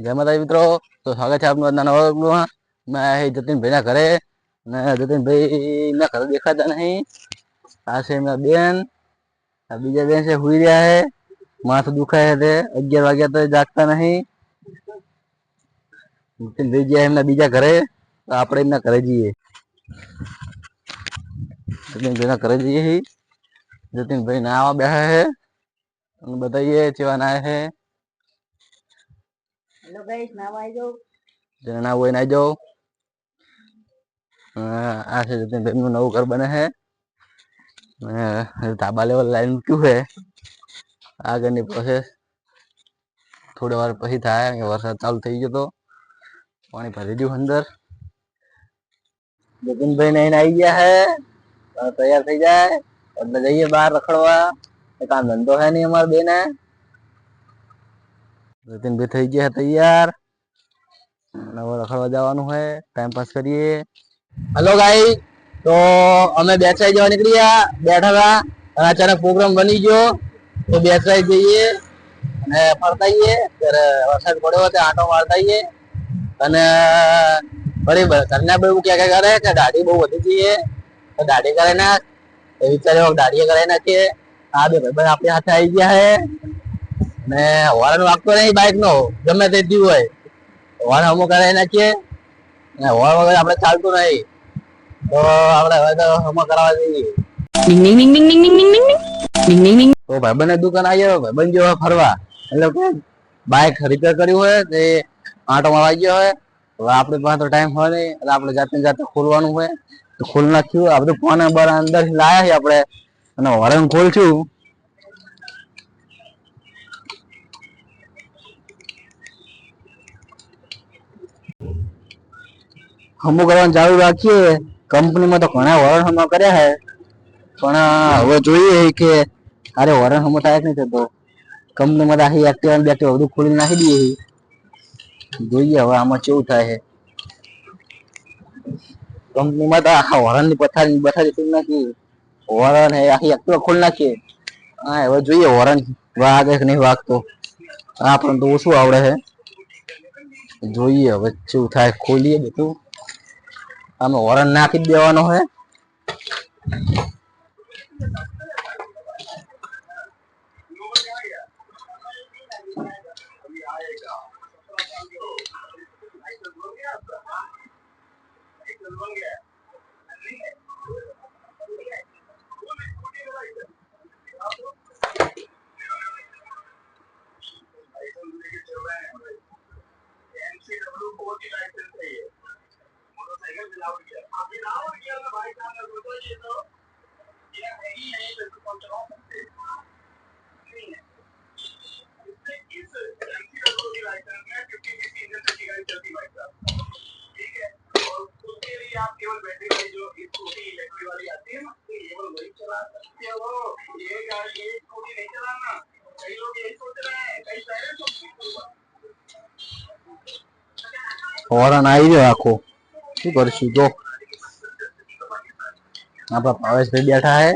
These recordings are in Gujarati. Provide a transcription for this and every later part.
જય માતાજી મિત્રો. તો સ્વાગત છે આપનું આજના નવા બ્લોગમાં મેં જતીનભાઈના ઘરે. ને જતીનભાઈ ના ઘરે દેખાતા નહીં. આ છે એમના બેન. આ બીજા બેન છે હુઈ રહ્યા છે માથું દુખાય છે. અગિયાર વાગ્યા તો જાગતા નહીં. જતીનભાઈ ગયા એમના બીજા ઘરે. તો આપણે એમના ઘરે જઈએ. જતીનભાઈના ઘરે જઈએ. જતીનભાઈ નાવા બેસે છે અને બતાવીએ ચેવા નાય છે હેલો ગાઈસ નાવા આવી જાઓ જેને ના હોય ના જાઓ અ, આ છે જતીનભાઈનું નવું ઘર બને છે ધાબા લેવલ લાઈન મૂક્યું છે આગળની પ્રોસેસ થોડી વાર પછી થાય વરસાદ ચાલુ થઈ ગયો તો. પાણી ભરી ગયું અંદર. જતીનભાઈ નહીં આવી ગયા હે. તૈયાર થઈ જાય. એટલે જઈએ બહાર રખડવા. કામ ધંધો હે નહીં અમારે બેને. જતીનભાઈ થઈ ગયા તૈયાર હવે રખડવા જવાનું છે ટાઈમ પાસ કરીએ હલો ગાઈ તો અમે બેસાઈ જવા નીકળ્યા બેઠા હતા અને અચાનક પ્રોગ્રામ બની ગયો તો બેસાઈ જઈએ અને ફરતા ત્યારે વરસાદ પડ્યો હોય આંટો મારતા આવીએ અને ફરી ઘરના એવું ક્યાં ક્યાં કરે કે દાઢી બહુ વધી જઈએ તો દાઢી કરે ના વિચાર્યો દાઢી કરાવી નાખીએ આ બે ભાઈ આપણી હાથે આવી ગયા છે ને હોર્ન વાગતો નહીં બાઇક નો ગમે તે થયું હોય. હોર્ન અમુક કરાવી નાખીએ. ને હોર્ન વગર આપણે ચાલતું નહીં. તો આપણે હવે તો હમો કરાવવા જઈએ. તો ભાઈબંધ દુકાન આવ્યો ભાઈબંધ જેવા ફરવા. એટલે કે બાઇક રિપેર કર્યું હોય તે આંટો મારવા ગયો હોય હવે આપણી પાસે તો ટાઈમ હોય નહીં. એટલે આપણે જાતે જાતે ખોલવાનું હોય. તો ખોલી નાખ્યું. આ બધું ફોન અંદર લાયા છે આપણે. અને હોર્ન ખોલશું. હમું કરવાનું ચાલુ રાખીએ. કંપનીમાં તો ઘણા વરણ હમો કર્યા છે. પણ હવે જોઈએ કે અરે વરણ હમો થાય જ નહીં થતો. કંપનીમાં તો આખી એક્ટિવા બેક્ટિવા બધું ખોલી નાખી દઈએ. છીએ. જોઈએ હવે આમાં કેવું થાય છે. કંપનીમાં તો આખા વરણની પથારી બથારી ખોલી નાખી. વરણ હે, આખી એક્ટિવા ખોલી નાખીએ. હા, હવે જોઈએ વરણ વાગે કે નહીં વાગતો. આપણને તો ઓછું આવડે છે. જોઈએ હવે શું થાય, ખોલીએ બધું. આમાં વરણ નાખી દેવાનો હોય વરણ આવી ગયો આખો શું કરશું જો આપણા ભાવેશભાઈ બેઠા હે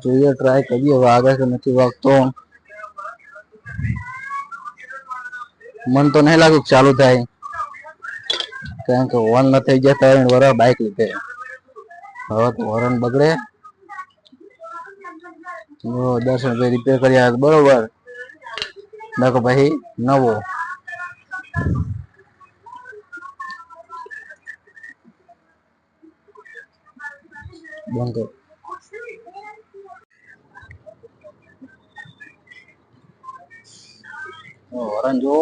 જોઈએ ટ્રાય કરીએ વાગે કે નથી વાગતો મન તો નહીં લાગ્યું કે ચાલુ થાય કારણ કે વન ન થઈ ગયા ત્રણ વરસ બાઇક લીધે હવે તો વરણ બગડે જો દર્શન ભાઈ રિપેર કર્યા તો બરોબર. નકો પછી નવો. બંધ કર. તો વરણ જો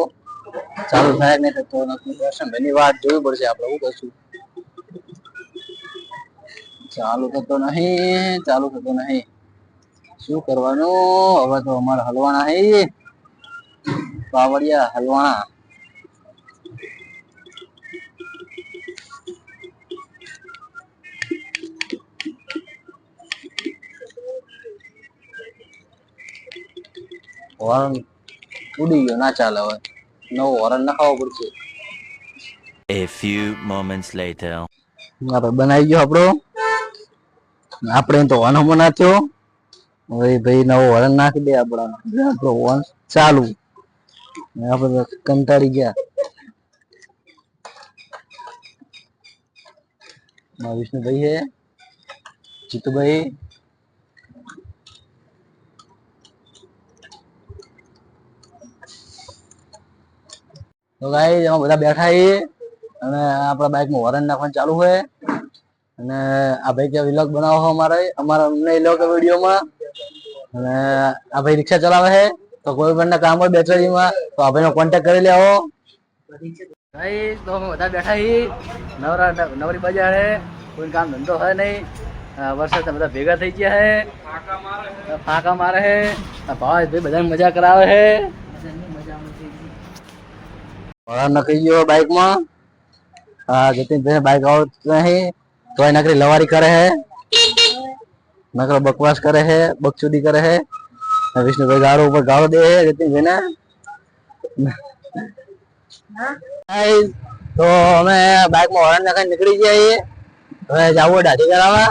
ચાલુ થાય નહીં તો નથી. દર્શન ભાઈની વાત જોવી પડશે આપણે, શું કરશું? ચાલુ થતો નહીં, ચાલુ થતો નહીં. શું કરવાનું? હવે તો અમારે હલવાના હે પાવડિયા હલવાના. હોર્ન ઉડી ગયો. ના ચાલે હવે. નવો હોર્ન નખાવો પડશે. A few moments later. આપણે બનાવી ગયો આપણો. આપણે તો વન હમણાં ના થયો. હવે ભાઈ નવો વરણ નાખી દે આપણા આપણો વંશ. ચાલુ. આપડે કંટાળી ગયા. મારા વિષ્ણુભાઈ હે જીતુભાઈ. તો ગાઈ એમાં બધા બેઠા એ અને આપણા બાઇકમાં વરણ નાખવાનું ચાલુ હોય અને આ ભાઈ કે વિલોગ બનાવો અમારે. અમારા અમને વીડિયો વિડીયોમાં અને આ ભાઈ રિક્ષા ચલાવે છે તો કોઈ પણ કામ હોય બેટરીમાં તો આ ભાઈનો કોન્ટેક્ટ કરી લેવો ભાઈ તો અમે બધા બેઠા છીએ નવરા નવરી બજાર છે કોઈ કામ ધંધો હોય નહીં. વરસાદ બધા ભેગા થઈ ગયા છે ફાંકા મારે છે આ ભાઈ ભાઈ બધા મજા કરાવે વળાંક નખી ગયો બાઇકમાં હા જતીનભાઈ બાઇક આવતું નહીં તો એ નકરી લવારી કરે હે. નકરો બકવાસ કરે હે, બકચોદી કરે અને વિષ્ણુભાઈ ગાળો ઉપર ગાળો દે જતીનભાઈ ને તો અમે બાઇકમાં વળાંક નાખીને નીકળી ગયા છીએ. હવે જાવું દાઢી કરાવવા.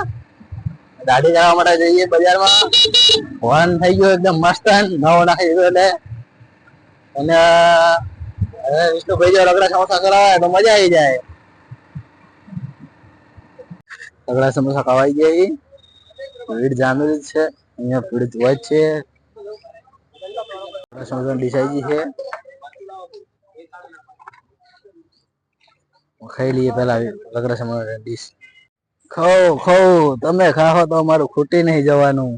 દાઢી કરાવવા માટે જઈએ બજારમાં. વળાંક થઈ ગયો એકદમ મસ્ત નવો નાખી દીધો એટલે. અને, હવે વિષ્ણુભાઈ જો રગડા સમોસા કરાવે તો મજા આવી જાય. રગડા સમોસા ખવાઈ જાય ભીડ જામેલી છે. અહીંયા ભીડ હોય છે. રગડા સમોસા ડીશ આવી ગઈ છે. ખાઈ લઈએ પેલા રગડા સમોસા ડીશ. ખાઓ ખાઓ. તમે ખાઓ તો અમારું ખૂટી નહીં જવાનું.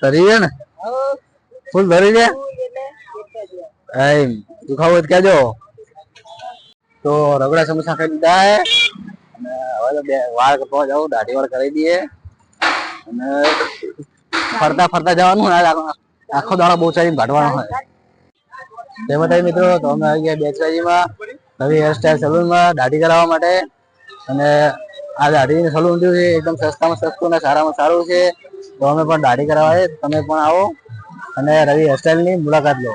ધરી છે ને. ફૂલ ધરી ગયા. એમ. તું ખાવું કહેજો. તો રગડા સમોસા ખાઈ લીધા હે અને હવે તો બે વાળ કપાવા જાવ દાઢી વાળ કરી દઈએ. અને ફરતા ફરતા જવાનું આખો- દાડો બહુ ચાલીને કાઢવાનો હોય. તેમાં થાય મિત્રો, તો અમે આવી ગયા બેચરાજીમાં, નવી હેરસ્ટાઈલ સલૂનમાં દાઢી કરાવવા માટે. અને આ દાઢી સલૂન છે, એકદમ સસ્તામાં સસ્તું અને સારામાં સારું છે. તો અમે પણ દાઢી કરાવવા તમે પણ આવો. અને રવિ હેરસ્ટાઈલની મુલાકાત લો.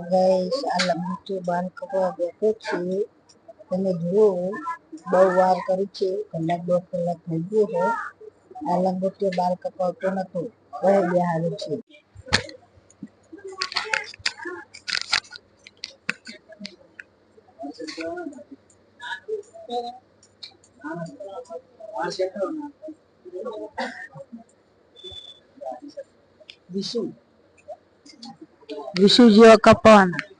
ગાઈસ, આ લંબુ બાલ કપડા બેઠો છે. તમે જુઓ, બહુ વાર કરી છે, કલાક, દોઢ કલાક થઈ ગયો છે. આ લંગોટીઓ બાર કપાવતો નતો બહુ બેહાડે છે. વિશુ. વિશુ જેવા કપાવાના.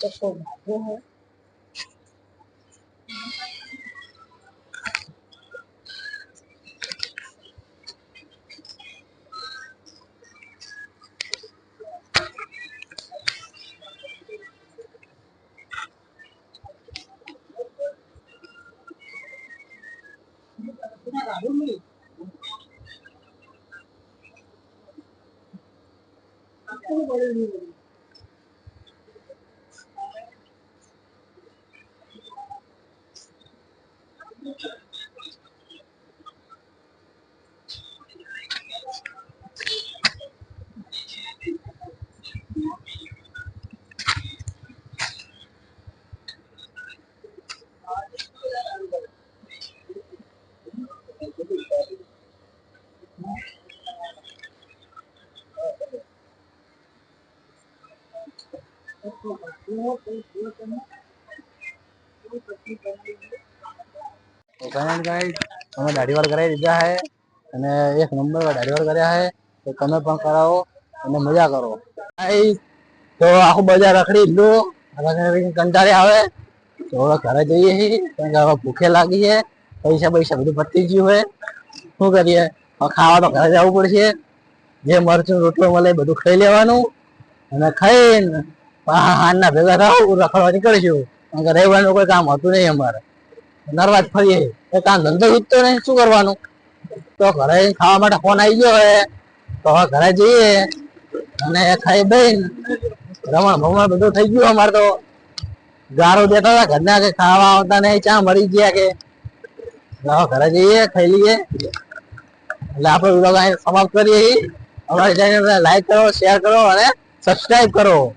ચપ્પો ભાગો હે તો ફાઇનલ ગાઈસ અમે દાઢી વાળ કરાવી દીધા છે અને એક નંબર દાઢીવાળ કર્યા છે. તો તમે પણ કરાવો અને મજા કરો. તો આખું બજાર રખડી લીધું કંટાળી આવે. તો ઘરે જઈએ કારણ કે હવે ભૂખે લાગી છે. પૈસા પૈસા બધું પતી ગયું હોય શું કરીએ? ખાવા તો ઘરે જવું પડશે. જે મરચું રોટલો મળે બધું ખાઈ લેવાનું. અને ખાઈને હારના ભેગા થાવ રખડવા નીકળશું. કારણ રહેવાનું કોઈ કામ હતું નહીં અમારે. નરવાજ ફરીએ. એ કામ ધંધો જૂતતો નહીં, શું કરવાનું? તો ઘરે ખાવા માટે ફોન આવી ગયો હે. તો હવે ઘરે જઈએ. અને ખાઈ બેન રમણ ભમણ બધું થઈ ગયું અમારે તો. ગારો દેતા હતા, ઘરના કે ખાવા આવતા નહીં, ચા મરી ગયા કે. હવે ઘરે જઈએ, ખાઈ લઈએ. એટલે આપણે સમાપ્ત કરીએ. અમારી ચેનલ લાઈક કરો શેર કરો અને સબસ્ક્રાઇબ કરો.